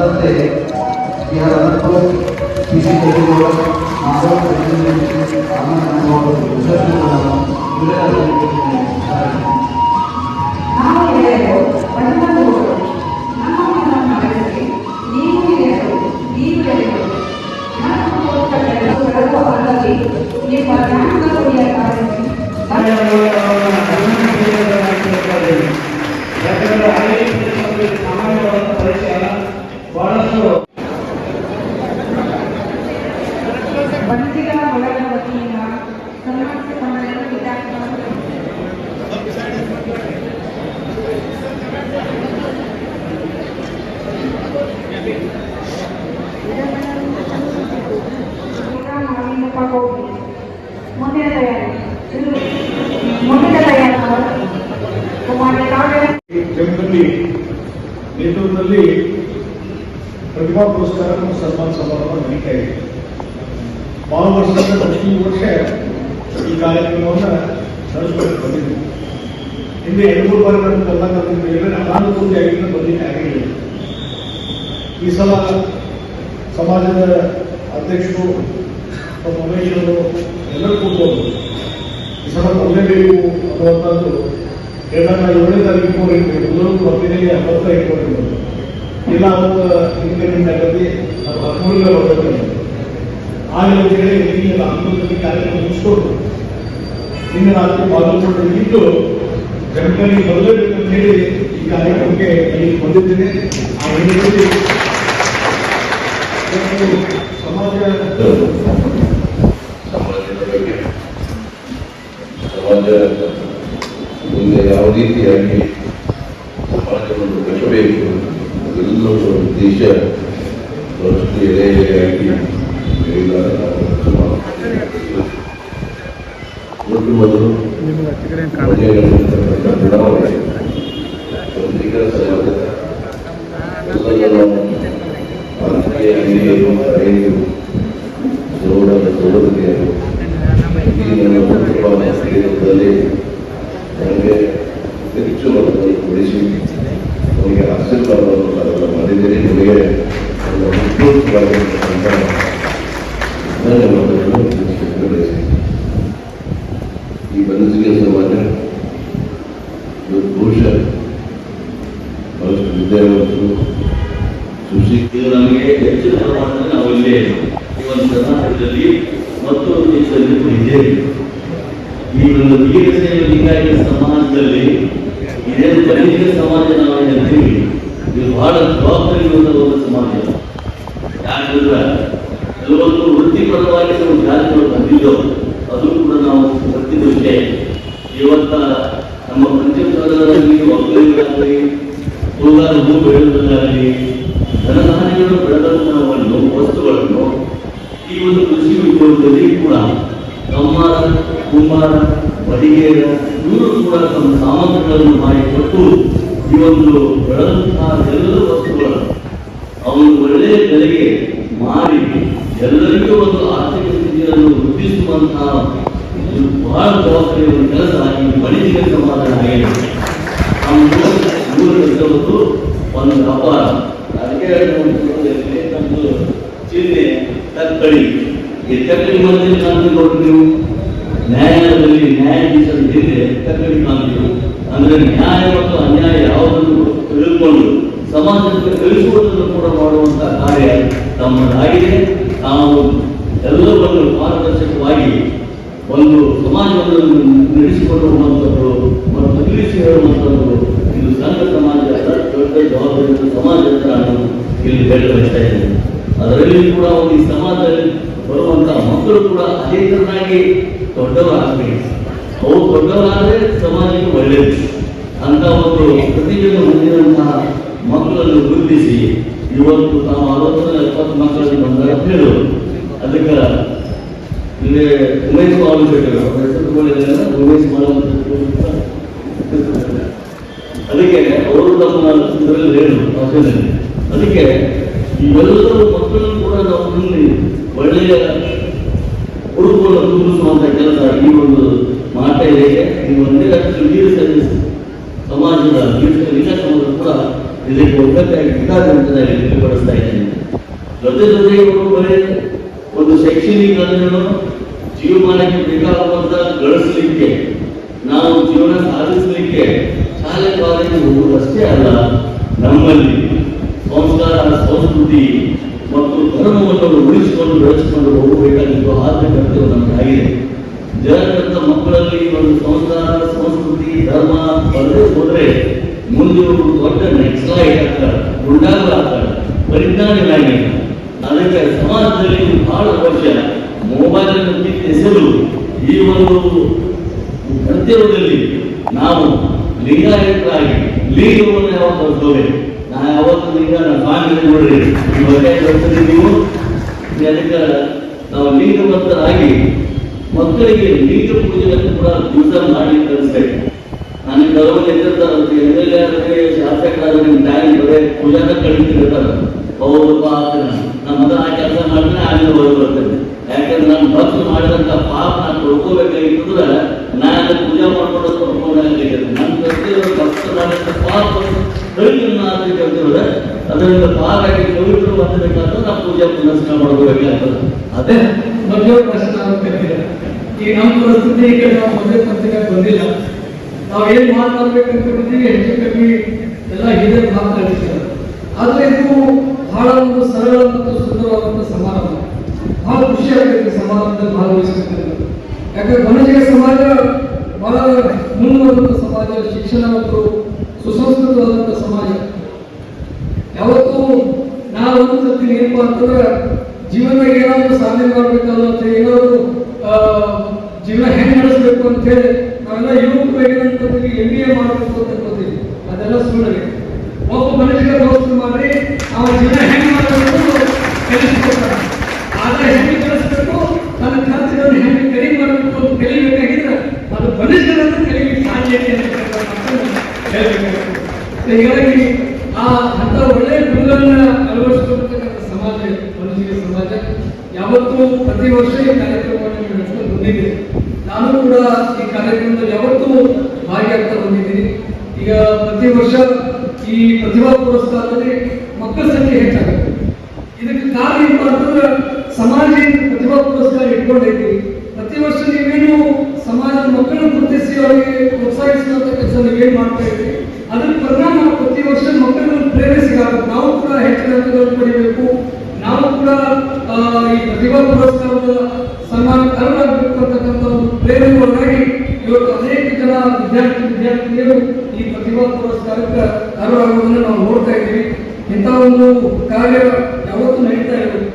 అందరితే ఇవాళ అందరితో తీసుకెళ్ళిపోవడం మాతో ಬಂಧಿಗಳ ಒಳಗ ವತಿಯಿಂದ ಸನ್ಮಾನಿತ ಸಮ್ಮೇಳನ ವಿದ್ಯಾರ್ಥಿಗಳು ಮಾಲಿನ್ಯಪ್ಪ ಗೋಪಿ ಮುಂದಿನ ತಯಾರಿ ಇದು ಮುಂದಿನ ತಯಾರಿ ಕುಮಾರಿ ಕಾವ್ಯ ಜಗದಲ್ಲಿ ನೇತೃತ್ವದಲ್ಲಿ ಪ್ರತಿಭಾ ಪುರಸ್ಕಾರ ಮತ್ತು ಸನ್ಮಾನ ಸಮಾರಂಭ ನಡೀತಾ ಇದೆ ಬಹಳ ವರ್ಷದಿಂದ ಪ್ರತಿ ವರ್ಷ ಈ ಕಾರ್ಯಕ್ರಮವನ್ನು ನಡೆಸ್ಕೊಂಡು ಹಿಂದೆ ಎರಡು ಬಾರಿ ನಾನು ಕರ್ನಾಟಕದ ಮೇಲೆ ಬಂದಿದ್ದೆ ಈ ಸಲ ಸಮಾಜದ ಅಧ್ಯಕ್ಷರು ಉಮೇಶರು ಎಲ್ಲರೂ ಕೂತ್ಕೊಂಡು ಈ ಸಲ ಕೊಡಲೇಬೇಕು ಅನ್ನುವಂಥದ್ದು ಏನಾರ ಏಳನೇ ತಾರೀಕು ಎಲ್ಲರೂ ಹತ್ತ ಇಟ್ಕೊಂಡಿದ್ದರು ಇಲ್ಲ ಅವತ್ತು ಹಿಂದೆ ನಿಂದ ಆಗತಿ ಅದು ಆಗಲಿ ಅಂತ ಹೇಳಿ ಕಾರ್ಯಕ್ರಮ ಮುಗಿಸ್ಕೊಂಡು. ನಿನ್ನೆ ರಾತ್ರಿ ಅಂತ ಹೇಳಿ ಈ ಕಾರ್ಯಕ್ರಮಕ್ಕೆ ಇಲ್ಲಿ ಬಂದಿದ್ದೇನೆ. ಆ ಹಿನ್ನೆಲೆಯಲ್ಲಿ ಸಮಾಜ ಸಮಾಜ ಮುಂದೆ ಯಾವ ರೀತಿಯಾಗಿ ಸಮಾಜವನ್ನು ಬೆಳೆಸಬೇಕು ಎಲ್ಲರೂ ದೇಶ ಬಹಳಷ್ಟು ಎಳೆ ಹೇಳಿದ್ದಾರೆ ನಾವು ಸುಮಾರು ದೊಡ್ಡ ಮೊದಲು ಮನೆಯಲ್ಲಿರ್ತಕ್ಕಂಥ ಬಡಾವಣೆ ಪತ್ರಿಕಾ ಸಮಾಜದ ಎಲ್ಲರೂ ರಾಜಕೀಯ ಹಿರಿಯರು ಹಿರಿಯರು ಸೋದರ ಸೋದರಿಯರು ಈ ನನ್ನ ಕುಟುಂಬ ಕ್ಷೇತ್ರದಲ್ಲಿ ನನಗೆ ಹೆಚ್ಚು ಮತವನ್ನು ಕೊಡಿಸಿ ನನಗೆ ಆಶೀರ್ವಾದವನ್ನು ಅದನ್ನು ಮಾಡಿದರೆ ನಿಮಗೆ ನನ್ನ ಸಮಾಜ ಇವತ್ತು ಬಹುಶಃ ಬಹಳಷ್ಟು ವಿದ್ಯಾವಂತರು ಸುಶಿಕ್ಷಿತ ಇದು ನಮಗೆ ಹೆಚ್ಚಿನ ಪ್ರಮಾಣದಲ್ಲಿ ನಾವು ಇಲ್ಲೇ ಒಂದು ಕರ್ನಾಟಕದಲ್ಲಿ ಮತ್ತೊಂದು ದೇಶದಲ್ಲಿ ಇದ್ದೇವೆ ಈ ಒಂದು ವೀರ ಲಿಂಗಾಯತ ಸಮಾಜದಲ್ಲಿ ಇದೇನು ಬಲಿಕ ಸಮಾಜ ನಾವು ಹೇಳ್ತೀವಿ ಇದು ಬಹಳ ಜವಾಬ್ದಾರಿ ಒಂದು ಸಮಾಜ. ಯಾಕಂದ್ರೆ ಕೆಲವೊಂದು ವೃತ್ತಿಪರವಾಗಿ ನಾವು ಜಾತಿಗಳು ಬಂದಿದ್ದವು ಅದು ಕೂಡ ನಾವು ವಿಷಯ ಇವತ್ತ ನಮ್ಮ ಪಂಚಮಸಾರದಲ್ಲಿ ಒಕ್ಕಲಿಗರಾಗಲಿ ಹೂಗಾರ ಹೂ ಬೆಳೆಯುವುದಾಗಲಿ ಧನಧಾನ್ಯಗಳು ಬೆಳೆದಂತವನ್ನು ವಸ್ತುಗಳನ್ನು ಈ ಒಂದು ಕೃಷಿ ಉದ್ಯೋಗದಲ್ಲಿ ಕೂಡ ಕಮ್ಮಾರ ಕುಮಾರ ಬಡಿಗೇರ ಇವರು ಕೂಡ ತಮ್ಮ ಸಾಮಗ್ರಿಗಳನ್ನು ಮಾಡಿಕೊಟ್ಟು ಈ ಒಂದು ಬೆಳೆದಂತಹ ಎಲ್ಲ ವಸ್ತುಗಳನ್ನು ಅವನು ಒಳ್ಳೆಯ ಬೆಲೆಗೆ ಮಾರಿ ಎಲ್ಲರಿಗೂ ಒಂದು ಆರ್ಥಿಕ ಸ್ಥಿತಿಯನ್ನು ವೃದ್ಧಿಸುವಂತಹ ಇದು ಬಹಳ ಜವಾಬ್ದಾರಿ ಒಂದು ಕೆಲಸ ಈ ಬಣಿಜಿಗ ಸಮಾಧಾನ ಆಗಿದೆ ನಮ್ಮ ಮೂರು ಇದ್ದವತ್ತು ಒಂದು ವ್ಯಾಪಾರ. ಅದಕ್ಕೆ ನಮ್ಮದು ಚಿಹ್ನೆ ತಕ್ಕಳಿ ಈ ತಕ್ಕಳಿ ಮಂದಿರ ಕಾಂತಿ ನೀವು. ನ್ಯಾಯಾಲಯದಲ್ಲಿ ನ್ಯಾಯಾಧೀಶರ ಹಿಂದೆ ತಕ್ಕಳಿ ಕಾಣ್ತೀವಿ ಅಂದ್ರೆ ನ್ಯಾಯ ಮತ್ತು ಅನ್ಯಾಯ ಯಾವುದನ್ನು ತಿಳ್ಕೊಂಡು ಸಮಾಜಕ್ಕೆ ತಿಳಿಸುವುದನ್ನು ಕೂಡ ಮಾಡುವಂತ ಕಾರ್ಯ ತಮ್ಮದಾಗಿದೆ. ನಾವು ಎಲ್ಲವನ್ನು ಪಾರದರ್ಶಕವಾಗಿ ಒಂದು ಸಮಾಜವನ್ನು ನಡೆಸಿಕೊಳ್ಳುವಂಥದ್ದು ಮತ್ತು ತಿಳಿಸಿ ಹೇಳುವಂಥದ್ದು, ಇದು ಸಂಘ ಸಮಾಜದ ದೊಡ್ಡ ಜವಾಬ್ದಾರಿ ಸಮಾಜ ಅಂತ ನಾನು ಇಲ್ಲಿ ಬಯಸ್ತಾ ಇದ್ದೇನೆ. ಅದರಲ್ಲಿ ಕೂಡ ಒಂದು ಈ ಸಮಾಜದಲ್ಲಿ ಬರುವಂತಹ ಮಕ್ಕಳು ಕೂಡ ಅದೇ ತರನಾಗಿ ದೊಡ್ಡವರಾಗಬೇಕು ಅವು ದೊಡ್ಡವರಾದರೆ ಸಮಾಜಕ್ಕೆ ಒಳ್ಳೆಯದು ಅಂತ ಒಂದು ಪ್ರತಿಭೆಯನ್ನು ಹೊಂದಿರುವಂತಹ ಮಕ್ಕಳನ್ನು ಗುರುತಿಸಿ, ಇವತ್ತು ತಾವು ಅರವತ್ತರಿಂದ ಎಪ್ಪತ್ತು ಮಕ್ಕಳನ್ನು ಬಂದಾಗ ಹೇಳೋದು. ಅದಕ್ಕೆ ಇಲ್ಲಿ ಉಮೇಶ್ ಬೇಕು ಅವ್ರ ಹೆಸರು ಉಮೇಶ್ ಅಂತ ಅದಕ್ಕೆ ಅವರು ತಮ್ಮ ಇದರಲ್ಲಿ ಹೇಳು ಭಾಷೆಯಲ್ಲಿ. ಅದಕ್ಕೆ ಇವೆಲ್ಲರೂ ಮಕ್ಕಳನ್ನು ಕೂಡ ನಾವು ಮುಂದೆ ಒಳ್ಳೆಯ ಹುಡುಗರನ್ನು ತುಂಬಿಸುವಂತ ಕೆಲಸ ಈ ಒಂದು ಮಾತೆ ಇದೆ. ಈ ಒಂದೇ ಅಷ್ಟು ವೀರ ಸರ್ವಿಸ್ ಸಮಾಜದ ಸಮಾಜ ಕೂಡ ಇದಕ್ಕೆ ಒಗ್ಗಟ್ಟಾಗಿ ಪಿತಾದಂತದಲ್ಲಿ ಇದ್ದೀನಿ. ಜೊತೆ ಜೊತೆಗೆ ಇವರು ಬರೀ ಒಂದು ಶೈಕ್ಷಣಿಕ ಜೀವಮಾನಕ್ಕೆ ಬೇಕಾಗುವಂತ ಗಳಿಸಲಿಕ್ಕೆ, ನಾವು ಜೀವನ ಸಾಧಿಸಲಿಕ್ಕೆ ಶಾಲೆ ಕಾಲೇಜು ಹೋಗುವುದಷ್ಟೇ ಅಲ್ಲ, ನಮ್ಮಲ್ಲಿ ಸಂಸ್ಕಾರ, ಸಂಸ್ಕೃತಿ ಮತ್ತು ಧರ್ಮವನ್ನು ಉಳಿಸಿಕೊಂಡು ಬೆಳೆಸಿಕೊಂಡು ಹೋಗಬೇಕಾಗಿದ್ದು ಆದ್ಯ ಕರ್ತವ್ಯ ನಮಗಾಗಿದೆ. ಜನರಂತ ಮಕ್ಕಳಲ್ಲಿ ಒಂದು ಸಂಸ್ಕಾರ, ಸಂಸ್ಕೃತಿ, ಧರ್ಮ ಬರದೇ ಹೋದ್ರೆ ಮುಂದೆ ಒಂದು ದೊಡ್ಡ ನೆಕ್ಸ್ಲೈಟ್ ಆಗ್ತಾರೆ ಗುಂಡಾಗಲಾಗ್ತಾರೆ ಪರಿಜ್ಞಾನಿಗಳಾಗಿ ಅದಕ್ಕೆ ಸಮಾಜದಲ್ಲಿ ಬಹಳ ಅವಶ್ಯ ಮೊಬೈಲ್ ಕಿತ್ತೆಸೆದು ಈ ಒಂದು ಕರ್ತವ್ಯದಲ್ಲಿ ನಾವು ಲಿಂಗಾಯತರಾಗಿ ಲಿಂಗವನ್ನು ಯಾವಾಗ ಬರ್ತೇವೆ ನಾ ಯಾವತ್ತು ಲಿಂಗ ನನ್ನ ಫ್ಯಾಮಿಲಿ ನೋಡ್ರಿ. ಈ ನೀವು ಅದಕ್ಕೆ ನಾವು ಲಿಂಗವಂತರಾಗಿ ಮಕ್ಕಳಿಗೆ ಲಿಂಗ ಪೂಜೆಯನ್ನು ಕೂಡ ದಿವಸ ಮಾಡಿ ಕಲಿಸ್ಬೇಕು ನನಗೆ ಕೆಲವು ಎದ್ದಿರ್ತಾರೆ ಎಂ ಎಲ್ ಎ ಆದರೆ ಶಾಸಕರಾದ್ರೆ ಟೈಮ್ ಬರೇ ಪೂಜಾನ ಕಳಿಸ್ತಿರ್ತಾರೆ ಅವರು ಆಗ್ತಾನೆ ನಮ್ಮ ಆ ಕೆಲಸ ಮಾಡಿದ್ರೆ ಆಮೇಲೆ ಹೋಗಿ ಬರ್ತೇನೆ ಯಾಕಂದ್ರೆ ನಾನು ಭಕ್ತಿ ಮಾಡಿದಂತ ಪಾಪ ನಾನು ತೊಳ್ಕೋಬೇಕಾಗಿತ್ತಂದ್ರೆ ನಾನು ಪೂಜೆ ಮಾಡ್ಕೊಂಡು ತೊಳ್ಕೊಂಡಾಗಲಿಕ್ಕೆ ನನ್ನ ಪ್ರತಿಯೊಂದು ಭಕ್ತ ಮಾಡಿದಂಥ ಪಾಪ ಅಂತ ಕೇಳ್ತಿದ್ರೆ ಅದರಿಂದ ಆಗಿ ಪವಿತ್ರ ಹೊಂದಬೇಕಾದ್ರೆ ನಾವು ಪೂಜೆ ಪುನಸ್ಕಾರ ಮಾಡ್ಕೋಬೇಕಾಗ್ತದೆ. ಅದೇ ಮೊದಲು ಪ್ರಶ್ನೆ ನಾನು ಕೇಳಿದೆ ಈ ನಮ್ಮ ಪರಿಸ್ಥಿತಿ ಈಗ ನಾವು ಮೊದಲೇ ಪತ್ರಿಕೆ ಬಂದಿಲ್ಲ. ನಾವು ಏನ್ ಮಾತಾಡ್ಬೇಕು ಅನ್ಕೊಂಡಿದ್ದೀವಿ ಹೆಚ್ಚು ಕಮ್ಮಿ ಎಲ್ಲ ಹಿರಿಯರು ಮಾತಾಡಿಸ್ತಾರೆ ಆದ್ರೆ ಇದು ಬಹಳ ಒಂದು ಸರಳ ಮತ್ತು ಸುಂದರವಾದಂತಹ ಸಮಾರಂಭ. ಬಹಳ ಖುಷಿ ಆಗ್ತೈತೆ ಸಮಾರಂಭದಲ್ಲಿ ಭಾಗವಹಿಸಬೇಕು ಯಾಕಂದ್ರೆ ಮನುಷ್ಯ ಸಮಾಜ ಬಹಳ ಮುಂದುವರೆದಂತ ಸಮಾಜ ಶಿಕ್ಷಣ ಮತ್ತು ಸುಸಂಸ್ಕೃತವಾದಂಥ ಸಮಾಜ. ಯಾವತ್ತೂ ನಾವು ಅನ್ಸುತ್ತೀನಿ ಏನಪ್ಪ ಅಂತಂದ್ರೆ, ಜೀವನದಾಗ ಏನಾದ್ರು ಸಾಧನೆ ಮಾಡ್ಬೇಕಲ್ಲ ಅಂತ ಏನಾದ್ರು ಜೀವನ ಹೆಂಗೆ ನಡೆಸ್ಬೇಕು ಅಂತ ಹೇಳಿ ನಾವೆಲ್ಲ ಯುವಕರು ಅಂತ ಎಂ ಬಿ ಎ ಮಾಡಬೇಕು ಅಂತ ಅದೆಲ್ಲ ಸುಳ್ಳು ಒಬ್ಬ ಮನುಷ್ಯನ ದೋಸ್ತು ಮಾಡಿ ಅವ ಜೀವನ ಹೆಂಗ್ ಮಾಡಬೇಕು ಕಲಿಸ್ಕೊಡ್ತಾನೆ ಆದ್ರೆ ಹೆಂಗೆ ಕಲಿಸ್ಬೇಕು ತನ್ನ ಖರ್ಚುಗಳನ್ನು ಹೆಂಗೆ ಕಡಿಮೆ ಮಾಡಬೇಕು ಅಂತ ಕಲಿಬೇಕಾಗಿದ್ರೆ ಅದು ಮನುಷ್ಯರನ್ನು ಕಲಿಯಲಿಕ್ಕೆ ಸಾಧ್ಯ ಇದೆ ಅಂತ ಹೇಳ್ಬೇಕು. ಹೀಗಾಗಿ ಆ ಅಂತ ಒಳ್ಳೆಯ ಗುರುಗಳನ್ನ ಅಳವಡಿಸಿಕೊಳ್ತಕ್ಕಂಥ ಸಮಾಜ ಮನುಷ್ಯ ಸಮಾಜ. ಯಾವತ್ತೂ ಪ್ರತಿ ವರ್ಷ ಈ ಕಾರ್ಯಕ್ರಮವನ್ನು ನಡೆಸ್ಕೊಂಡು ಬಂದಿದೆ ನಾನು ಕೂಡ ಈ ಕಾರ್ಯಕ್ರಮದಲ್ಲಿ ಯಾವತ್ತೂ ಭಾಗಿಯಾಗ್ತಾ ಬಂದಿದ್ದೀನಿ. ಈಗ ಪ್ರತಿ ವರ್ಷ ಈ ಪ್ರತಿಭಾ ಪುರಸ್ಕಾರದಲ್ಲಿ ಮಕ್ಕಳ ಸಂಖ್ಯೆ ಹೆಚ್ಚಾಗುತ್ತೆ ಇದಕ್ಕೆ ಕಾರಣ ಏನಪ್ಪ ಅಂತಂದ್ರೆ ಸಮಾಜ ಈ ಪ್ರತಿಭಾ ಪುರಸ್ಕಾರ ಇಟ್ಕೊಂಡೈತಿ ಪ್ರತಿ ವರ್ಷ ನೀವೇನು ಸಮಾಜದ ಮಕ್ಕಳನ್ನು ಗುರುತಿಸಿ ಅವರಿಗೆ ಪ್ರೋತ್ಸಾಹಿಸುವಂತ ಕೆಲಸ ನೀವೇನು ಮಾಡ್ತಾ ಇದ್ದೀರಿ ಅದ್ರ ಪರಿಣಾಮ ಪ್ರತಿ ವರ್ಷ ಮಕ್ಕಳನ್ನು ಪ್ರೇರಿಸಿದಾಗ ನಾವು ಕೂಡ ಹೆಚ್ಚಿನ ಅಂಕಗಳನ್ನು ಪಡಿಬೇಕು ನಾವು ಕೂಡ ಆ, ಈ ಪ್ರತಿಭಾ ಪುರಸ್ಕಾರದ ಸನ್ಮಾನ ಅರ್ಹರಾಗಬೇಕು ಅಂತಕ್ಕಂಥ ಒಂದು ಪ್ರೇರಣೆಗಳಾಗಿ ಇವತ್ತು ಅನೇಕ ಜನ ವಿದ್ಯಾರ್ಥಿ ವಿದ್ಯಾರ್ಥಿನಿಯರು ಈ ಪ್ರತಿಭಾ ಪುರಸ್ಕಾರಕ್ಕೆ ಅರ್ಹರಾಗುವುದನ್ನು ನಾವು ನೋಡ್ತಾ ಇದ್ದೀವಿ ಇಂಥ ಒಂದು ಕಾರ್ಯ ಯಾವತ್ತೂ ನಡೀತಾ ಇರೋದು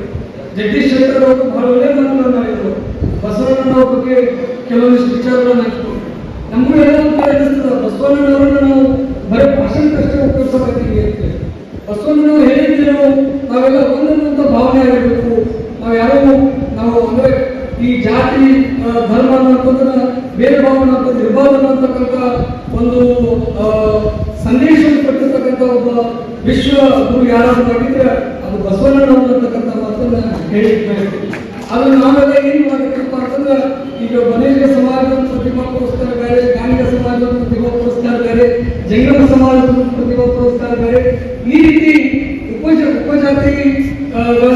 ಜಗದೀಶ್ ಒಳ್ಳೆ ಮಾತುಗಳನ್ನ ಹೇಳಿದ್ರು ಬಸವಣ್ಣನವ್ರ ಬಗ್ಗೆ ಕೆಲವೊಂದಿಷ್ಟು ವಿಚಾರಗಳನ್ನ ಹಂಚ್ಕೊಂಡು ನಮಗೂ ಎಲ್ಲ ಒಂದು ಕಡೆ ಅನಿಸ್ತದ ಬಸವಣ್ಣನವರನ್ನ ನಾವು ಬರೀ ಭಾಷಣಕ್ಕಷ್ಟೇ ಉಪಯೋಗಿಸಬೇಕಿದೆ ಅಂತ ಬಸವಣ್ಣನವರು ಹೇಳಿದ್ರೆ ನಾವೆಲ್ಲ ಒಂದೊಂದಂತ ಭಾವನೆ ಆಗಿರಬೇಕು ನಾವು ಯಾರೋ ನಾವು ಅಂದ್ರೆ ಈ ಜಾತಿ ಆ, ಧರ್ಮ ಅನ್ನೋದನ್ನ ಬೇರೆ ಭಾವನೆ ಅಂತ ನಿರ್ಬಾಧನ ಅಂತಕ್ಕಂಥ ಒಂದು ಆ, ಸಂದೇಶವನ್ನು ಕೊಟ್ಟಿರ್ತಕ್ಕಂಥ ಒಬ್ಬ ವಿಶ್ವ ಗುರು ಯಾರಾದ್ರೂ ಆಗಿದ್ರೆ ಅದು ಬಸವಣ್ಣನವರು ಅಂತಕ್ಕಂಥ ಮಾತನ್ನ ಹೇಳಿದ್ದಾರೆ ಅದು ನಾವೆಲ್ಲ ಏನ್ ಮಾಡಬೇಕಪ್ಪ ಅಂತಂದ್ರೆ, ಈಗ ಮನೇಲಿಗೆ ಸಮಾಜದ ಪ್ರತಿಭಾ ಪುರಸ್ಕಾರ ಬೇರೆ ಗಾಂಧಿಗ ಸಮಾಜದ ಪ್ರತಿಭಾ ಪುರಸ್ಕಾರ ಬೇರೆ ಜಂಗಮ ಸಮಾಜದ ಪ್ರತಿಭಾ ಪುರಸ್ಕಾರ ಬೇರೆ, ಈ ರೀತಿ ಉಪಜ ಉಪಜಾತಿ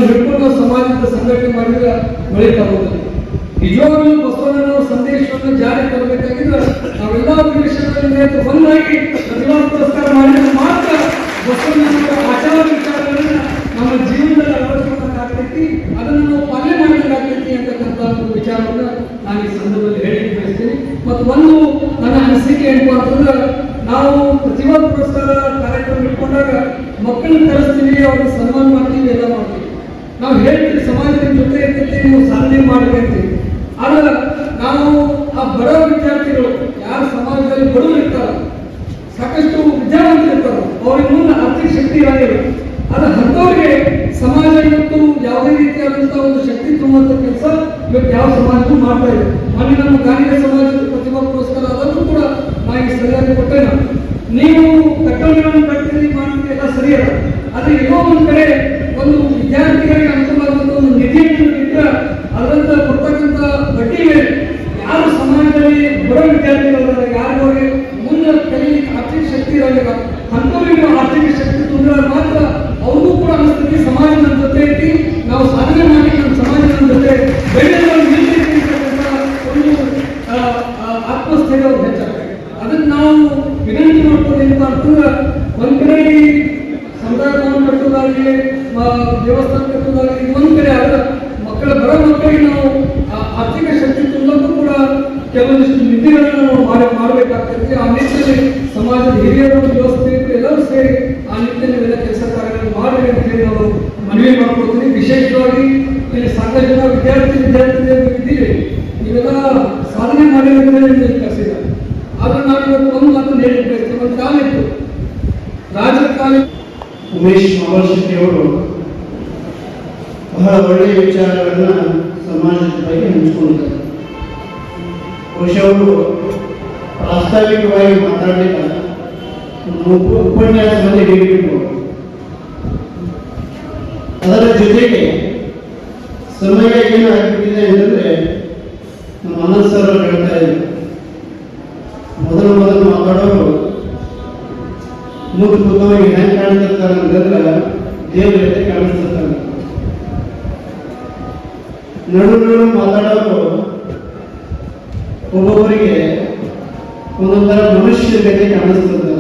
ಹಿಡ್ಕೊಂಡು ಸಮಾಜದ ಸಂಘಟನೆ ಮಾಡಿದ್ರೆ ಒಳಿತಾಗುತ್ತದೆ ನಿಜವಾಗ್ಲೂ ಬಸವಣ್ಣನವರ ಸಂದೇಶವನ್ನು ಜಾರಿ ತರಬೇಕಾಗಿದ್ರೆ, ನಾವೆಲ್ಲ ಅಧಿವೇಶನದಲ್ಲಿ ಒಂದಾಗಿ ಪ್ರತಿಭಾ ಪುರಸ್ಕಾರ ಮಾಡಿದ್ರೆ ಮಾತ್ರ ಬಸವಣ್ಣನವರ ಆಚಾರ ವಿಚಾರಗಳನ್ನ ನಮ್ಮ ಜೀವನದಲ್ಲಿ ಅಳವಡಿಸಬೇಕಾಗ್ತೈತಿ ಅದನ್ನು ನಾವು ಪಾಲನೆ ಮಾಡಬೇಕಾಗ್ತೈತಿ ಅಂತಕ್ಕಂಥ ಒಂದು ವಿಚಾರವನ್ನ ನಾನು ಈ ಸಂದರ್ಭದಲ್ಲಿ ಹೇಳಿ ಬಯಸ್ತೀನಿ ಮತ್ತು ಒಂದು ನನ್ನ ಅನಿಸಿಕೆ ಏನು ಅಂತಂದ್ರೆ, ನಾವು ಪ್ರತಿಭಾ ಪುರಸ್ಕಾರ ಕಾರ್ಯಕ್ರಮ ಇಟ್ಕೊಂಡಾಗ ಮಕ್ಕಳನ್ನ ಕರೆಸ್ತೀವಿ ಅವ್ರಿಗೆ ಸನ್ಮಾನ ಮಾಡ್ತೀವಿ ಎಲ್ಲ ಮಾಡ್ತೀವಿ. ನಾವು ಹೇಳ್ತೀವಿ, ಸಮಾಜದ ಜೊತೆ ಇರ್ತೈತಿ, ನೀವು ಸಾಧನೆ ಮಾಡಬೇಕು ಆದ್ರೆ ನಾವು ಆ ಬಡ ವಿದ್ಯಾರ್ಥಿಗಳು, ಯಾರು ಸಮಾಜದಲ್ಲಿ ಬಡವರು ಇರ್ತಾರ, ಸಾಕಷ್ಟು ವಿದ್ಯಾವಂತರು ಇರ್ತಾರೆ, ಅವ್ರಿಗೆ ಮುಂದೆ ಆರ್ಥಿಕ ಶಕ್ತಿ ಇರೋದಿಲ್ಲ ಆದ್ರೆ ಹತ್ತವರಿಗೆ ಸಮಾಜ ಇವತ್ತು ಯಾವುದೇ ರೀತಿಯಾದಂತಹ ಒಂದು ಶಕ್ತಿ ತುಂಬುವಂತ ಕೆಲಸ ಇವತ್ತು ಯಾವ ಸಮಾಜಕ್ಕೂ ಮಾಡ್ತಾ ಇದೆ ಮೊನ್ನೆ ನಮ್ಮ ಗಾಂಧಿಯ ಸಮಾಜದ ಪ್ರತಿಭಾ ಪುರಸ್ಕಾರ ಅದನ್ನು ಕೂಡ ನಾ ಸರಿಯಾಗಿ ಕೊಟ್ಟೆ ನಾನು ನೀವು ಕಟ್ಟಡಗಳನ್ನು ಕಟ್ತೀರಿ ಮಾಡ್ತೀರಿ ಎಲ್ಲ ಸರಿಯಲ್ಲ. ಆದರೆ ಆದ್ರೆ ಎಲ್ಲೋ ಒಂದು ಕಡೆ ಒಂದು ವಿದ್ಯಾರ್ಥಿಗಳಿಗೆ ಅನುಕೂಲವಾದಂತ ಒಂದು ನಿಧಿಯನ್ನು ಇಟ್ಟರೆ ಅದರಿಂದ ಕೊಡ್ತಕ್ಕಂಥ ಬಡ್ಡಿ ಮೇಲೆ ಯಾರು ಸಮಾಜದಲ್ಲಿ ಬಡ ವಿದ್ಯಾರ್ಥಿಗಳು ಯಾರಿಗೆ ಮುಂದೆ ಕಲಿಯಲಿಕ್ಕೆ ಆರ್ಥಿಕ ಶಕ್ತಿ ಇರೋದಿಲ್ಲ ಅಂಥವ್ರಿಗೆ ಆರ್ಥಿಕ ಶಕ್ತಿ ತುಂಬಿದಾಗ ಮಾತ್ರ ಅವ್ರಿಗೂ ಕೂಡ ಅನಿಸ್ತದೆ ಸಮಾಜ ನನ್ನ ಜೊತೆ ಐತಿ ಆ, ದೇವಸ್ಥಾನಕ್ಕೆ ಹೋದಾಗ ಇನ್ನೊಂದು ಕಡೆ ಆದ್ರೆ ಮಕ್ಕಳ ಬರೋ ಮಕ್ಕಳಿಗೆ ನಾವು ಆರ್ಥಿಕ ಶಕ್ತಿ ತುಂಬಕ್ಕೂ ಕೂಡ ಕೆಲವೊಂದಿಷ್ಟು ನಿಧಿಗಳನ್ನು ನಾವು ಮಾಡಿ ಮಾಡಬೇಕಾಗ್ತದೆ ಆ ನಿಟ್ಟಿನಲ್ಲಿ ಸಮಾಜದ ಹಿರಿಯರು ವ್ಯವಸ್ಥೆ ಎಲ್ಲರೂ ಸೇರಿ ಆ ನಿಟ್ಟಿನಲ್ಲಿ ಇವೆಲ್ಲ ಕೆಲಸ ಕಾರ್ಯಗಳನ್ನು ಮಾಡಿ ಅಂತ ಹೇಳಿ ನಾವು ಮನವಿ ಮಾಡ್ಕೊಡ್ತೀನಿ ವಿಶೇಷವಾಗಿ ಇಲ್ಲಿ ಸಾಕಷ್ಟು ಜನ ವಿದ್ಯಾರ್ಥಿ ವಿದ್ಯಾರ್ಥಿನಿಯರು ಇದ್ದೀರಿ ನೀವೆಲ್ಲ ಸಾಧನೆ ಮಾಡಿರೋದ್ರಿಂದ ನಿಮ್ಮಲ್ಲಿ ಕಲಿಸಿದ್ದಾರೆ ಆದ್ರೆ ನಾನು ಇವತ್ತು ಒಂದು ಮಾತನ್ನು ಹೇಳಿ ಬಯಸ್ತೀನಿ ಒಂದು ಕಾಲ ಇತ್ತು ರಾಜಕಾಲಿ ಉಮೇಶ್ ಮಾವಶೆಟ್ಟಿ ಅವರು ಬಹಳ ಒಳ್ಳೆಯ ವಿಚಾರಗಳನ್ನ ಸಮಾಜದ ಬಗ್ಗೆ ಹಂಚಿಕೊಂಡಿದ್ದಾರೆ ಬಹುಶಃ ಅವರು ಪ್ರಾಸ್ತಾವಿಕವಾಗಿ ಮಾತಾಡಲಿಲ್ಲ ಉಪನ್ಯಾಸದಲ್ಲಿ ಹೇಳಿಬಿಟ್ಟು ಅದರ ಜೊತೆಗೆ ಸಮಯ ಏನು ಆಗಿಬಿಟ್ಟಿದೆ ಅಂತಂದ್ರೆ ನಮ್ಮ ಅನಂತ್ ಹೇಳ್ತಾ ಇದ್ರು. ಮೊದಲು ಮೊದಲು ಮಾತಾಡೋರು ಮುಖ ಮುಖವಾಗಿ ಹೆಂಗೆ ಕಾಣಿಸ್ತಾರೆ ಅಂತಂದ್ರೆ ದೇವ್ರ ನಡು ಮಾತಾಡೋರು ಒಬ್ಬೊಬ್ಬರಿಗೆ ಒಂದೊಂದರ ಮನುಷ್ಯ ಜೊತೆ ಕಾಣಿಸ್ತದೆ.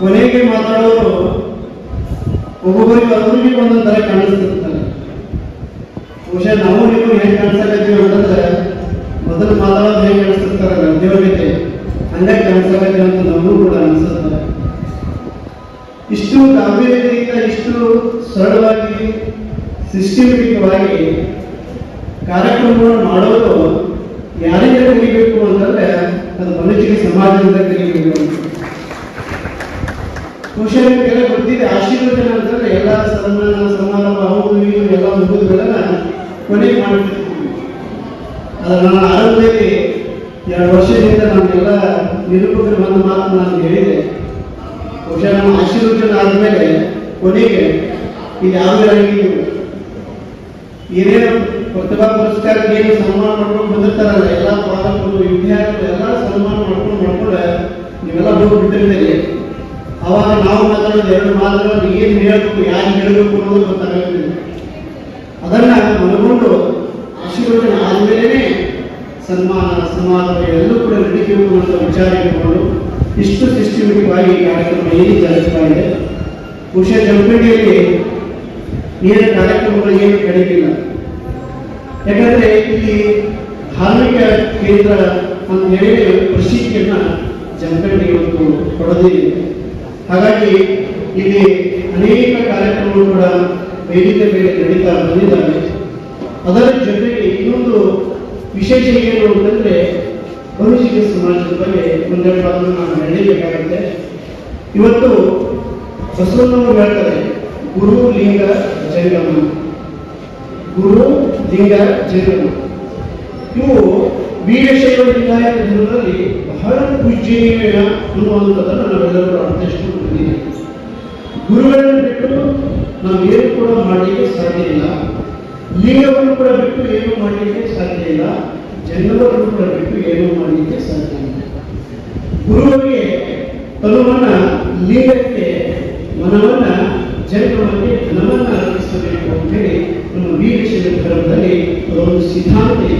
ಕೊನೆಗೆ ಮಾತಾಡೋರು ಒಬ್ಬೊಬ್ಬರಿಗೆ ಅವ್ರಿಗೆ ಒಂದೊಂದರ ತರ ಕಾಣಿಸ್ತಿರ್ತಾರೆ ಬಹುಶಃ ನಾವು ನೀವು ಹೆಂಗೆ ಕಾಣಿಸಕತ್ತೀವಿ ಅಂತಂದ್ರೆ, ಮೊದಲು ಮಾತಾಡೋದು ಹೆಂಗೆ ಕಾಣಿಸ್ತಿರ್ತಾರೆ ದೇವ್ರ ಜೊತೆ ಹಂಗಾಗಿ ಕಾಣಿಸಕತ್ತೀವಿ ಅಂತ ನಮಗೂ ಕೂಡ ಅನಿಸುತ್ತೆ. ಇಷ್ಟು ಗಾಂಭೀರ್ಯದಿಂದ ಇಷ್ಟು ಸರಳವಾಗಿ ಸಿಸ್ಟಮೆಟಿಕವಾಗಿ ಕಾರ್ಯಕ್ರಮಗಳನ್ನು ಮಾಡೋದು ಯಾರಿಂದ ಕಲಿಬೇಕು ಅಂತಂದ್ರೆ ಅದು ಮನುಷ್ಯನಿಗೆ ಸಮಾಜದಿಂದ ಕಲಿಬೇಕು ನಿಮಗೆಲ್ಲ ಗೊತ್ತಿದೆ ಆಶೀರ್ವಚನ ಅಂತಂದ್ರೆ ಎಲ್ಲ ಸನ್ಮಾನ, ಸಮಾರಂಭ, ಹೌದು ಎಲ್ಲ ಮುಗಿದುಗಳನ್ನ ಕೊನೆಗೆ ಮಾಡ್ತಿರ್ತೀವಿ ಆದ್ರೆ ನಾನು ಆರಂಭದಲ್ಲಿ ಎರಡು ವರ್ಷದಿಂದ ನಮಗೆಲ್ಲ ನಿರೂಪಕರು ಒಂದು ಮಾತು ನಾನು ಹೇಳಿದೆ. ಬಹುಶಃ ನಮ್ಮ ಆಶೀರ್ವಚನ ಆದಮೇಲೆ ಕೊನೆಗೆ ಇದು ಯಾವುದೇ ಏನೇನು ಪ್ರತಿಭಾ ಪುರಸ್ಕಾರಕ್ಕೆ ಏನು ಸನ್ಮಾನ ಮಾಡ್ಕೊಂಡು ಬಂದಿರ್ತಾರಲ್ಲ ಎಲ್ಲ ಪಾಲಕರು ವಿದ್ಯಾರ್ಥಿಗಳು ಎಲ್ಲ ಸನ್ಮಾನ ಮಾಡ್ಕೊಂಡು ಮಾಡ್ಕೊಂಡು ನೀವೆಲ್ಲ ಹೋಗ್ಬಿಟ್ಟಿರ್ತೀರಿ ಅವಾಗ ನಾವು ಮಾತಾಡೋದು ಎರಡು ಮಾತುಗಳನ್ನು ಏನು ಹೇಳಬೇಕು ಯಾರು ಹೇಳಬೇಕು ಅನ್ನೋದು ಗೊತ್ತಾಗುತ್ತೆ ಅದನ್ನ ಮನಗೊಂಡು ಆಶೀರ್ವಚನ ಆದ್ಮೇಲೆ ಸನ್ಮಾನ ಸನ್ಮಾನ ಎಲ್ಲರೂ ಕೂಡ ನಡೀಬೇಕು ಅಂತ ವಿಚಾರ ಇಟ್ಕೊಂಡು ಇಷ್ಟು ಸಿಸ್ಟಮೆಟಿಕ್ ಆಗಿ ಕಾರ್ಯಕ್ರಮ ಏನು ಜರುಗ್ತಾ ಇದೆ ಬಹುಶಃ ಜಮಖಂಡಿಯಲ್ಲಿ ನೇರ ಕಾರ್ಯಕ್ರಮಗಳು ಏನು ಕಡಿಮಿಲ್ಲ ಯಾಕಂದ್ರೆ ಇಲ್ಲಿ ಧಾರ್ಮಿಕ ಕೇಂದ್ರ ಅಂತ ಹೇಳಿ ಪ್ರಸಿದ್ಧಿಯನ್ನ ಜನಗಳಿಗೆ ಇವತ್ತು ಪಡೆದಿದೆ ಹಾಗಾಗಿ ಇಲ್ಲಿ ಅನೇಕ ಕಾರ್ಯಕ್ರಮಗಳು ಕೂಡ ವೇದಿಕೆ ಮೇಲೆ ನಡೀತಾ ಬಂದಿದ್ದಾವೆ. ಅದರ ಜೊತೆಗೆ ಇನ್ನೊಂದು ವಿಶೇಷ ಏನು ಅಂತಂದ್ರೆ ಭವಿಷ್ಯ ಸಮಾಜದ ಬಗ್ಗೆ ಒಂದೆರಡು ಮಾತನ್ನು ನಾನು ಹೇಳಬೇಕಾಗುತ್ತೆ. ಇವತ್ತು ಬಸವಣ್ಣವರು ಹೇಳ್ತಾರೆ, ಗುರು ಲಿಂಗ ಜಂಗಮ ಗುರು, ಲಿಂಗ ಜಂಗಮ ಇವು ವೀರಶೈವ ಲಿಂಗಾಯತ ಧರ್ಮದಲ್ಲಿ ಬಹಳ ಪೂಜ್ಯನೀಯ ಅನ್ನುವಂಥದ್ದನ್ನು ನಾವೆಲ್ಲರೂ ಅರ್ಥೈಸಿಕೊಂಡಿದ್ದೀವಿ ಗುರುಗಳನ್ನು ಬಿಟ್ಟು ನಾವು ಏನು ಕೂಡ ಮಾಡಲಿಕ್ಕೆ ಸಾಧ್ಯ ಇಲ್ಲ. ಲಿಂಗವನ್ನು ಕೂಡ ಬಿಟ್ಟು ಏನು ಮಾಡಲಿಕ್ಕೆ ಸಾಧ್ಯ ಇಲ್ಲ. ಜಂಗಮವನ್ನು ಕೂಡ ಬಿಟ್ಟು ಏನು ಮಾಡಲಿಕ್ಕೆ ಸಾಧ್ಯ ಇಲ್ಲ. ಗುರುವಿಗೆ ತನುವನ್ನ ಲಿಂಗಕ್ಕೆ ಮನವನ್ನ ಜಂಗಮಕ್ಕೆ ಧನವನ್ನ ಅರ್ಪಿಸಬೇಕು ಅಂತ ಹೇಳಿ ನಮ್ಮ ವೀರಶೈವ ಧರ್ಮದಲ್ಲಿ ಅದೊಂದು ಸಿದ್ಧಾಂತ ಇದೆ.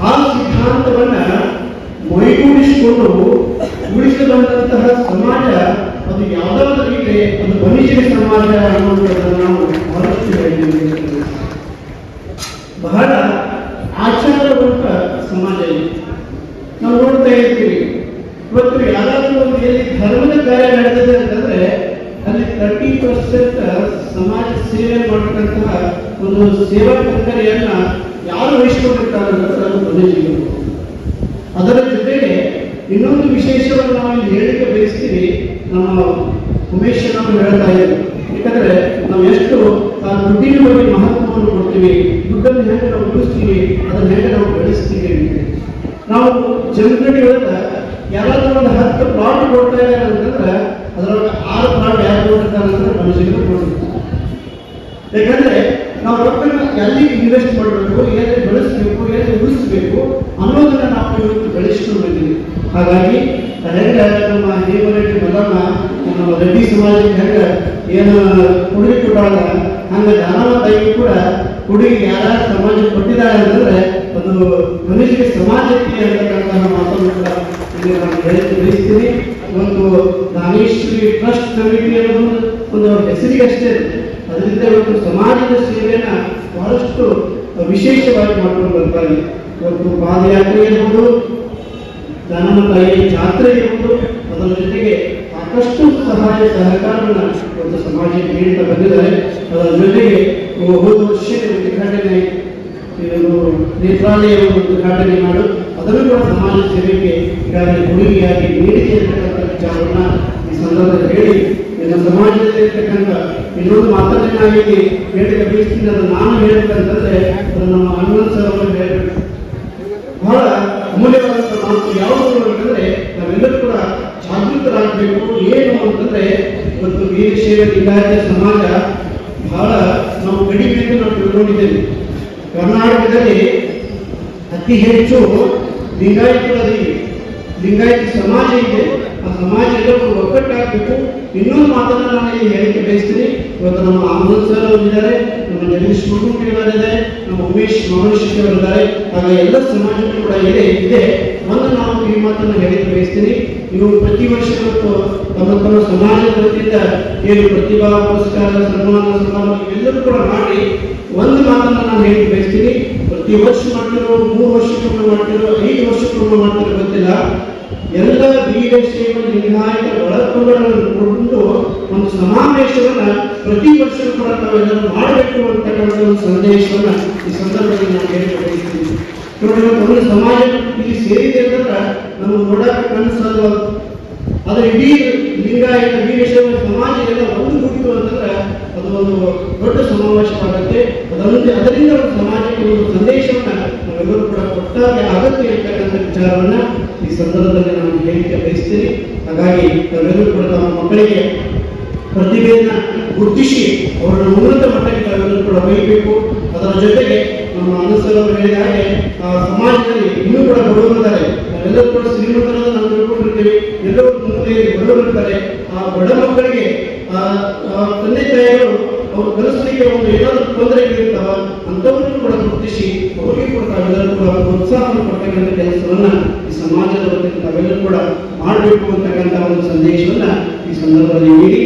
ಆ ಸಿದ್ಧಾಂತವನ್ನ ಮೈಗೂಡಿಸಿಕೊಂಡು ಉಳಿಸಿದಂತಹ ಸಮಾಜ ಅದು ಯಾವುದಾದ್ರೂ ಇದೆ ಅದು ಮನುಷ್ಯನ ಸಮಾಜ ಅನ್ನುವಂಥದ್ದನ್ನು ನಾವು ಬಹಳಷ್ಟು ಹೇಳಿದ್ದೇವೆ. ಬಹಳ ಆಚಾರವಂತ ಸಮಾಜ ಇದೆ ನಾವು ನೋಡ್ತಾ ಇರ್ತೀವಿ ಇವತ್ತು ಯಾರಾದ್ರೂ ಒಂದು ಎಲ್ಲಿ ಧರ್ಮದ ಕಾರ್ಯ ನಡೆದಿದೆ ಅಂತಂದ್ರೆ ಅಲ್ಲಿ ಪರ್ಸೆಂಟ್ ಸಮಾಜ ಸೇವೆ ಮಾಡತಕ್ಕಂತಹ ಒಂದು ಸೇವಾ ಕರ್ತರಿಯನ್ನ ಯಾರು ವಹಿಸಿಕೊಂಡಿರ್ತಾರೆ ಅದರ ಜೊತೆಗೆ ಇನ್ನೊಂದು ವಿಶೇಷವನ್ನು ನಾವು ಹೇಳಿಕೆ ಬಯಸ್ತೀವಿ. ನಮ್ಮ ಉಮೇಶ್ ನಾವು ಹೇಳ್ತಾ ಇದ್ದೀವಿ ಯಾಕಂದ್ರೆ ನಾವು ಎಷ್ಟು ಆ ದುಡ್ಡಿನ ಬಗ್ಗೆ ಮಹತ್ವವನ್ನು ಕೊಡ್ತೀವಿ, ದುಡ್ಡನ್ನು ಹೇಗೆ ನಾವು ಉಳಿಸ್ತೀವಿ, ಅದನ್ನ ಹೇಗೆ ನಾವು ಬೆಳೆಸ್ತೀವಿ ನಾವು ಜನರಿಗೆ ಯಾರಾದ್ರೂ ಒಂದು ಹತ್ತು ಪ್ಲಾಟ್ ಕೊಡ್ತಾ ಇದ್ದಾರೆ ಅಂತಂದ್ರೆ ಅದರೊಳಗೆ ಆರು ಪ್ಲಾಟ್ ಯಾರು ಕೊಟ್ಟಿರ್ತಾರೆ ಮನುಷ್ಯರಿಗೆ ಕೊಟ್ಟಿರ್ತಾರೆ ಯಾಕಂದ್ರೆ ನಾವು ರೊಕ್ಕನ ಎಲ್ಲಿ ಇನ್ವೆಸ್ಟ್ ಮಾಡಬೇಕು, ಎಲ್ಲಿ ಬೆಳೆಸಬೇಕು, ಎಲ್ಲಿ ಉಳಿಸಬೇಕು ಅನ್ನೋದನ್ನ ನಾವು ಇವತ್ತು ಬೆಳೆಸ್ಕೊಂಡು ಹಾಗಾಗಿ ಹೆಂಗ ನಮ್ಮ ಹೇಮರೆಡ್ಡಿ ಮಲ್ಲಣ್ಣ ನಮ್ಮ ರೆಡ್ಡಿ ಸಮಾಜಕ್ಕೆ ಹೆಂಗೆ ಏನು ಕೊಡುಗೆ ಕೊಟ್ಟಾಗ ಹಂಗ ದಾನವ ತಾಯಿ ಕೂಡ ಕೊಡುಗೆ ಯಾರ ಸಮಾಜಕ್ಕೆ ಕೊಟ್ಟಿದ್ದಾರೆ ಅಂತಂದ್ರೆ ಅದು ಮನುಷ್ಯ ಸಮಾಜಕ್ಕೆ ಅಂತಕ್ಕಂತಹ ಮಾತನ್ನು ಇಲ್ಲಿ ನಾನು ಬಯಸ್ತೀನಿ ಒಂದು ನಾಗೇಶ್ವರಿ ಟ್ರಸ್ಟ್ ಕಮಿಟಿ ಅನ್ನೋದು ಒಂದು ಹೆಸರಿಗೆ ಅಷ್ಟೇ ಅದರಿಂದ ಒಂದು ಸಮಾಜದ ಸೇವೆಯನ್ನ ಬಹಳಷ್ಟು ವಿಶೇಷವಾಗಿ ಮಾಡ್ಕೊಂಡು ಬರ್ತಾರೆ ಒಂದು ಪಾದಯಾತ್ರೆ ಇರ್ಬೋದು ದಾನಮ್ಮ ತಾಯಿ ಜಾತ್ರೆ ಇರ್ಬೋದು, ಅದರ ಜೊತೆಗೆ ಸಾಕಷ್ಟು ಸಹಾಯ ಸಹಕಾರವನ್ನು ಒಂದು ಸಮಾಜಕ್ಕೆ ನೀಡ್ತಾ ಬಂದಿದ್ದಾರೆ. ಅದರ ಜೊತೆಗೆ, ಹೋದ ವರ್ಷ ಉದ್ಘಾಟನೆ ನೇತ್ರಾಲಯ ಉದ್ಘಾಟನೆ ಮಾಡು. ಅದನ್ನು ಕೂಡ ಸಮಾಜ ಸೇವೆಗೆ ಈಗಾಗಲೇ ಕೊಡುಗೆಯಾಗಿ ನೀಡಿದೆ ವಿಚಾರವನ್ನು ಈ ಸಂದರ್ಭದಲ್ಲಿ ಹೇಳಿ. ನನ್ನ ಸಮಾಜದಲ್ಲಿ ಇರತಕ್ಕಂಥ ಇನ್ನೊಂದು ಮಾತನ್ನ ನಾವಿಲ್ಲಿ ಹೇಳಕ್ಕೆ ಬಯಸ್ತೀನಿ. ಅದನ್ನು ನಾನು ಹೇಳಬೇಕಂತಂದ್ರೆ ಅದು ನಮ್ಮ ಹನುಮಂತ ಸರ್ ಅವರು ಬಹಳ ಅಮೂಲ್ಯವಾದಂಥ ಮಾತು ಯಾವುದು ಅಂತಂದ್ರೆ ನಾವೆಲ್ಲರೂ ಕೂಡ ಜಾಗೃತರಾಗಬೇಕು. ಏನು ಅಂತಂದ್ರೆ ಇವತ್ತು ವೀರಶೈವ ಲಿಂಗಾಯತ ಸಮಾಜ ಬಹಳ ನಾವು ಕಡಿಮೆ ಅಂತ ನಾವು ತಿಳ್ಕೊಂಡಿದ್ದೇವೆ. ಕರ್ನಾಟಕದಲ್ಲಿ ಅತಿ ಹೆಚ್ಚು ಲಿಂಗಾಯತರಲ್ಲಿ ಲಿಂಗಾಯತ ಸಮಾಜ ಇದೆ. ಆ ಸಮಾಜ ಎಲ್ಲರೂ ಒಗ್ಗಟ್ಟಾಗಬೇಕು ಇನ್ನೊಂದು ಮಾತನ್ನು ನಾನು ಇಲ್ಲಿ ಹೇಳಿಕೆ ಬಯಸ್ತೀನಿ. ಇವತ್ತು ನಮ್ಮ ಆನಂದ್ ಸರ್ ಅವರಿದ್ದಾರೆ ನಮ್ಮ ಜಗದೀಶ್ ಅವರಿದ್ದಾರೆ, ನಮ್ಮ ಉಮೇಶ್ ಮಹೇಶ್ ಅವರಿದ್ದಾರೆ. ಹಾಗೆ ಎಲ್ಲ ಸಮಾಜಕ್ಕೂ ಕೂಡ ಇದೆ ಇದೆ. ಒಂದು ನಾವು ಈ ಮಾತನ್ನ ಹೇಳಿಕೆ ಬಯಸ್ತೀನಿ ನೀವು ಪ್ರತಿ ವರ್ಷ ತಮ್ಮ ತಮ್ಮ ಸಮಾಜದ ವತಿಯಿಂದ ಏನು ಪ್ರತಿಭಾ, ಪುರಸ್ಕಾರ, ಸನ್ಮಾನ ಸನ್ಮಾನ ಎಲ್ಲರೂ ಕೂಡ ಮಾಡಿ ಒಂದು ಮಾತನ್ನು ನಾನು ಹೇಳಿ ಬಯಸ್ತೀನಿ ಪ್ರತಿ ವರ್ಷ ಮಾಡ್ತಿರೋ, ಮೂರು ವರ್ಷಕ್ಕೊಮ್ಮೆ ಮಾಡ್ತಿರೋ, ಐದು ವರ್ಷಕ್ಕೊಮ್ಮೆ ಮಾಡ್ತಿರೋ ಗೊತ್ತಿಲ್ಲ. ಎಲ್ಲ ವೀರಶೈವ ಲಿಂಗಾಯತ ಕೊಟ್ಟು ಒಂದು ಸಮಾವೇಶವನ್ನ ಪ್ರತಿ ವರ್ಷ ಕೂಡ ನಾವೆಲ್ಲರೂ ಮಾಡಬೇಕು ಅಂತಕ್ಕಂಥ ಒಂದು ಸಂದೇಶವನ್ನ ಈ ಸಂದರ್ಭದಲ್ಲಿ ನಾನು ಹೇಳಿ ಇವತ್ತು ಒಂದು ಸಮಾಜ ಇಲ್ಲಿ ಸೇರಿದೆ ಅಂತಂದ್ರೆ ನಮಗೆ ನೋಡಕ್ಕೆ ಕನಸಲ್ವ ಆದರೆ ಇಡೀ ಲಿಂಗಾಯತ ವೀರಶೈವ ಸಮಾಜ ಎಲ್ಲ ಒಂದು ಗುಟ್ಟು ಅಂತಂದ್ರೆ ಅದು ಒಂದು ದೊಡ್ಡ ಸಮಾವೇಶವಾಗುತ್ತೆ ಅದರಂತೆ ಅದರಿಂದ ಒಂದು ಸಮಾಜಕ್ಕೆ ಒಂದು ಸಂದೇಶವನ್ನು ನಾವೆಲ್ಲರೂ ಕೂಡ ಕೊಟ್ಟಾಗ ಅಗತ್ಯ ಇರ್ತಕ್ಕಂಥ ವಿಚಾರವನ್ನು ಈ ಸಂದರ್ಭದಲ್ಲಿ ನಾನು ಹೇಳಿಕೆ ಬಯಸ್ತೀನಿ. ಹಾಗಾಗಿ ನಾವೆಲ್ಲರೂ ಕೂಡ ನಮ್ಮ ಮಕ್ಕಳಿಗೆ ಪ್ರತಿಭೆಯನ್ನು ಗುರುತಿಸಿ ಅವರನ್ನು ಉನ್ನತ ಮಟ್ಟಕ್ಕೆ ನಾವೆಲ್ಲರೂ ಕೂಡ ಒಯ್ಯಬೇಕು ಅದರ ಜೊತೆಗೆ ನಮ್ಮ ಅನಸರ್ ಅವರು ಹೇಳಿದ ಹಾಗೆ ಸಮಾಜದಲ್ಲಿ ಇನ್ನೂ ಕೂಡ ಬಡವರಿದ್ದಾರೆ. ನಾವೆಲ್ಲರೂ ಕೂಡ ಶ್ರೀಮಂತರನ್ನು ನಾವು ತಿಳ್ಕೊಂಡಿರ್ತೀವಿ ಎಲ್ಲರೂ ಮುಂದೆ ಬಡವರಿರ್ತಾರೆ ಆ, ಬಡ ಮಕ್ಕಳಿಗೆ ತಂದೆ ತಾಯಿಗಳು ಅವರು ಕಲಿಸಲಿಕ್ಕೆ ಒಂದು ಏನಾದರೂ ತೊಂದರೆಗಳಿರ್ತಾವ ಅಂಥವ್ರನ್ನು ಕೂಡ ಗುರುತಿಸಿ ಅವರಿಗೆ ಕೂಡ ತಾವೆಲ್ಲರೂ ಕೂಡ ಪ್ರೋತ್ಸಾಹವನ್ನು ಕೊಡ್ತಕ್ಕಂಥ ಕೆಲಸವನ್ನ ಈ ಸಮಾಜದ ವತಿಯಿಂದ ತಾವೆಲ್ಲರೂ ಕೂಡ ಮಾಡಬೇಕು ಅಂತಕ್ಕಂಥ ಒಂದು ಸಂದೇಶವನ್ನು ಈ ಸಂದರ್ಭದಲ್ಲಿ ನೀಡಿ.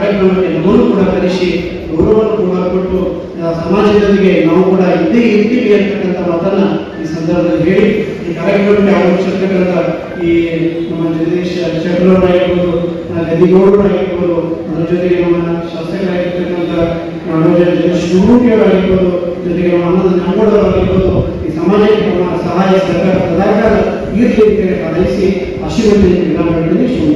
ಕಾರ್ಯಕ್ರಮಕ್ಕೆ ನಮ್ಮನ್ನು ಕೂಡ ಕರೆಸಿ ಗೌರವವನ್ನು ಕೂಡ ಕೊಟ್ಟು ಸಮಾಜದೊಂದಿಗೆ ನಾವು ಕೂಡ ಇದ್ದೇ ಇರ್ತೀವಿ ಅಂತಕ್ಕಂಥ ಮಾತನ್ನ ಈ ಸಂದರ್ಭದಲ್ಲಿ ಹೇಳಿ ಈ ಕಾರ್ಯಕ್ರಮಕ್ಕೆ ಆಗಮಿಸಿರ್ತಕ್ಕಂಥ ಈ ನಮ್ಮ ಜಗದೀಶ್ ಶೆಟ್ಟರವರಾಗಿರ್ಬೋದು ಆ, ಗದಿಗೌಡರು ಆಗಿರ್ಬೋದು ಅದರ ಜೊತೆಗೆ ನಮ್ಮ ಶಾಸಕರಾಗಿರ್ತಕ್ಕಂಥ ಶಿವಮೂರ್ತಿಯವರಾಗಿರ್ಬೋದು ಜೊತೆಗೆ ನಮ್ಮ ಅಣ್ಣದ ನಂಗೋಡವರಾಗಿರ್ಬೋದು ಈ ಸಮಾಜಕ್ಕೆ ಸಹಾಯ ಸರ್ಕಾರ ಸದಾಕಾರ ಈ ಅಂತ ಹಾರೈಸಿ ಆಶೀರ್ವದಿಸಿ ನಾನು ಶುಭ